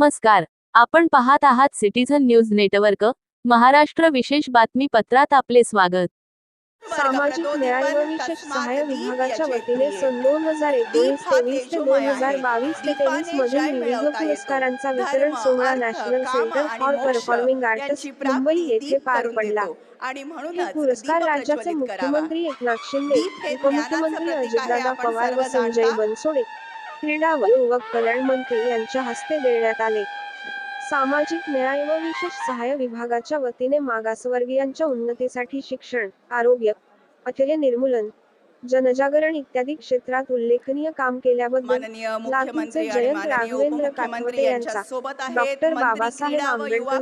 नमस्कार. आपण पाहत आहात सिटीझन न्यूज नेटवर्क महाराष्ट्र विशेष बातमीपत्रात आपले स्वागत. सामाजिक न्याय व विशेष सहाय्य विभागाच्या वतीने सन दोन हजार एकोणीस तेवीस ते दोन हजार बावीस ते तेवीस मधील विविध पुरस्कारांचा वितरण सोहळा national centre for performing artist Mumbai येथे पार पडला. आणि हे म्हणूनच पुरस्कार राज्याचे मुख्यमंत्री एकनाथ शिंदे उपमुख्यमंत्री अजितदादा पवार व संजय बनसोडे क्रीडा व युवक कल्याण मंत्री यांच्या हस्ते देण्यात आले. सामाजिक न्याय व विशेष सहाय्य विभागाच्या वतीने मागासवर्गीयांच्या उन्नतीसाठी शिक्षण आरोग्य अखिले निर्मूलन जनजागरण इत्यादी क्षेत्रात उल्लेखनीय काम केल्याबद्दल लातूरचे जयंत राघवेंद्र यांच्या यांचा डॉक्टर बाबासाहेब आंबेडकर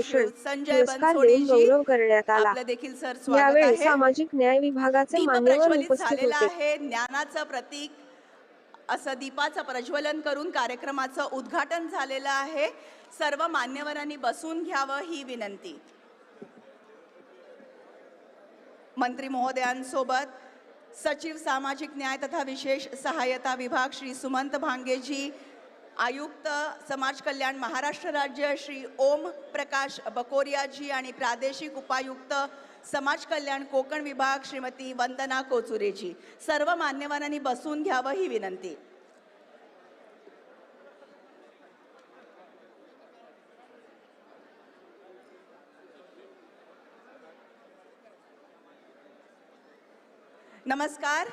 श्री संजय पुरस्कार देऊन गौरव करण्यात आला. यावेळी सामाजिक न्याय विभागाचे मान्यवर उपस्थित होते. आहे. ज्ञानाचं प्रतीक असं दीपाचं प्रज्वलन करून कार्यक्रमाचं उद्घाटन झालेलं आहे. सर्व मान्यवरांनी बसून घ्यावं ही विनंती. मंत्री महोदयांसोबत सचिव सामाजिक न्याय तथा विशेष सहायता विभाग श्री सुमंत भांगेजी आयुक्त समाज कल्याण महाराष्ट्र राज्य श्री ओम प्रकाश बकोरियाजी आणि प्रादेशिक उपायुक्त समाज कल्याण कोकण विभाग श्रीमती वंदना कोचुरेजी. सर्व मान्यवरांनी बसून घ्यावं ही विनंती. नमस्कार.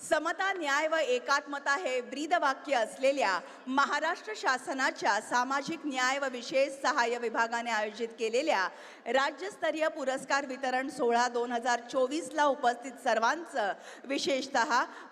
समता न्याय व एकात्मता हे ब्रीदवाक्य असलेल्या महाराष्ट्र शासनाच्या सामाजिक न्याय व विशेष सहाय्य विभागाने आयोजित केलेल्या राज्यस्तरीय पुरस्कार वितरण सोहळा दोन हजार चोवीसला उपस्थित सर्वांचं विशेषत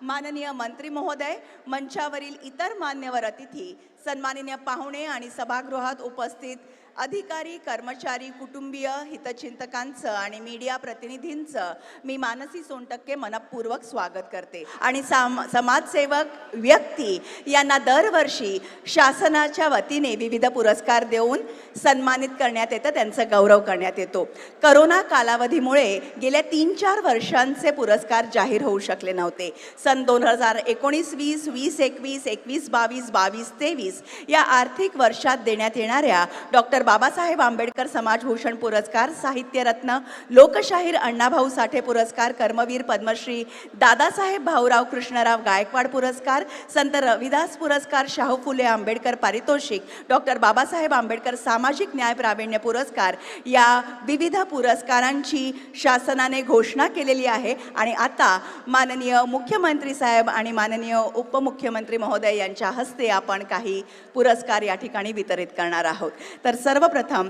माननीय मंत्री महोदय मंचावरील इतर मान्यवर अतिथी सन्माननीय पाहुणे आणि सभागृहात उपस्थित अधिकारी कर्मचारी कुटुंबीय हितचिंतकांचं आणि मीडिया प्रतिनिधींचं मी मानसी सोनटक्के मनपूर्वक स्वागत करते. आणि साम समाजसेवक व्यक्ती यांना दरवर्षी शासनाच्या वतीने विविध पुरस्कार देऊन सन्मानित करण्यात येतं त्यांचा गौरव करण्यात येतो. करोना कालावधीमुळे गेल्या तीन चार वर्षांचे पुरस्कार जाहीर होऊ शकले नव्हते. सन दोन हजार एकोणीस वीस वीस एकवीस एकवीस बावीस बावीस तेवीस या आर्थिक वर्षात देण्यात येणाऱ्या डॉक्टर बाबासाहेब आंबेडकर समाजभूषण पुरस्कार साहित्यरत्न लोकशाहीर अण्णाभाऊ साठे पुरस्कार कर्मवीर पद्मश्री दादासाहेब भाऊराव कृष्णराव गायकवाड पुरस्कार संत रविदास पुरस्कार शाहू फुले आंबेडकर पारितोषिक डॉक्टर बाबासाहेब आंबेडकर सामाजिक न्याय प्रावीण्य पुरस्कार या विविध पुरस्कारांची शासनाने घोषणा केलेली आहे. आणि आता माननीय मुख्यमंत्री साहेब आणि माननीय उपमुख्यमंत्री महोदय यांच्या हस्ते आपण काही पुरस्कार या ठिकाणी वितरित करणार आहोत. तर सर्वप्रथम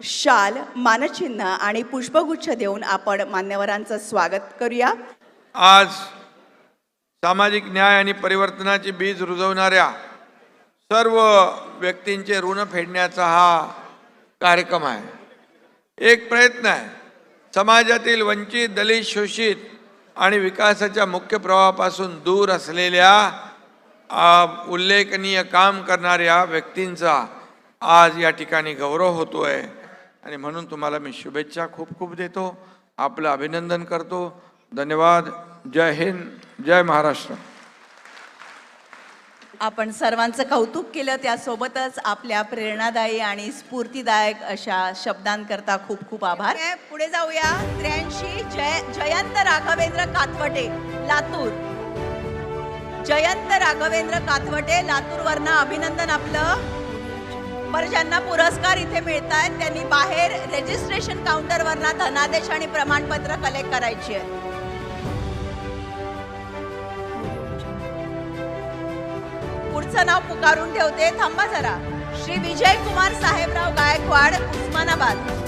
शाल मानचिन्ह आणि पुष्पगुच्छ देऊन आपण मान्यवरांचं स्वागत करूया. आज सामाजिक न्याय आणि परिवर्तनाचे बीज रुजवणाऱ्या सर्व व्यक्तींचे ऋण फेडण्याचा हा कार्यक्रम आहे. एक प्रयत्न आहे. समाजातील वंचित दलित शोषित आणि विकासाच्या मुख्य प्रवाहापासून दूर असलेल्या उल्लेखनीय काम करणाऱ्या व्यक्तींचा आज या ठिकाणी गौरव होतोय. आणि म्हणून तुम्हाला मी शुभेच्छा खूप खूप देतो. आपलं अभिनंदन करतो. धन्यवाद. जय हिंद. जय महाराष्ट्र. आपण सर्वांचं कौतुक केलं. त्यासोबतच आपल्या प्रेरणादायी आणि स्फूर्तीदायक अशा शब्दांकरता खूप खूप आभार. पुढे जाऊया. त्र्याऐंशी जय जयंत राघवेंद्र कातवटे लातूर. जयंत राघवेंद्र कातवटे लातूर वरनं अभिनंदन आपलं. शंभर ज्यांना पुरस्कार इथे मिळत आहेत त्यांनी बाहेर रेजिस्ट्रेशन काउंटरवरना धनादेश आणि प्रमाणपत्र कलेक्ट करायची आहे पुढचं नाव पुकारून ठेवते. थांबा जरा. श्री विजय कुमार साहेबराव गायकवाड उस्मानाबाद.